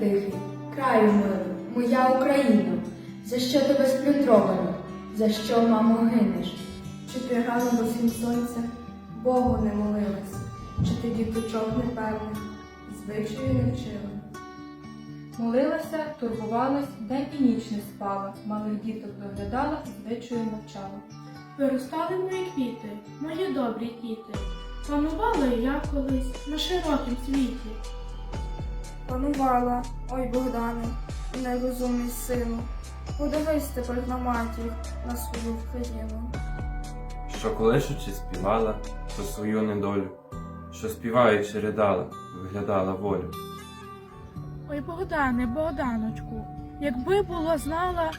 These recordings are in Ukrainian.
тихий, краю милий, моя Україна, за що тебе сплюндровано, за що, мамо, гинеш? Чи ти рано до сім сонця Богу не молилась, чи ти діточок непевних, звичаю не вчила? Молилася, турбувалась, день і ніч не спала, малих діток доглядала, звичаю мовчала. Виростали мої квіти, мої добрі діти, панувала я колись на широкім світі. Панувала, ой Богдане, нерозумний сину, подивись тепер на матір, на свою країну. що колишучи співала про свою недолю, що співаючи ридала, виглядала волю. Ой, Богдане, Богданочку, якби було знала,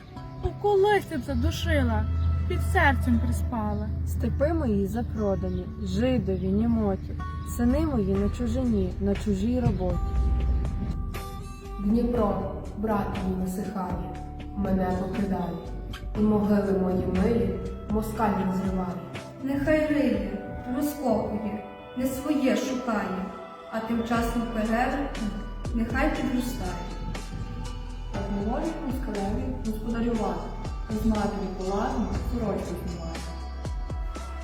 у колисі б задушила, під серцем приспала. Степи мої запродані, жидові, німоті, сини мої на чужині, на чужій роботі. Дніпро, брат мій насихає, мене покидає, і могили мої милі москаль розриває. Нехай риє, розкопує, не своє шукає, а тим часом перевертник нехай підростає. Так можуть москалеві господарювати, з матері поларну сорочку знімати.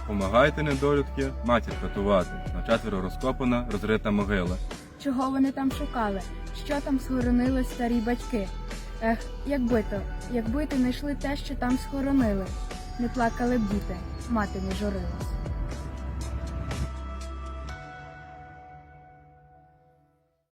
Помагайте, недолюдки, матір катувати, на четверо розкопана, розрита могила. Чого вони там шукали? Що там схоронили старі батьки? Ех, якби то, якби то знайшли те, що там схоронили. Не плакали б діти, мати не журилась.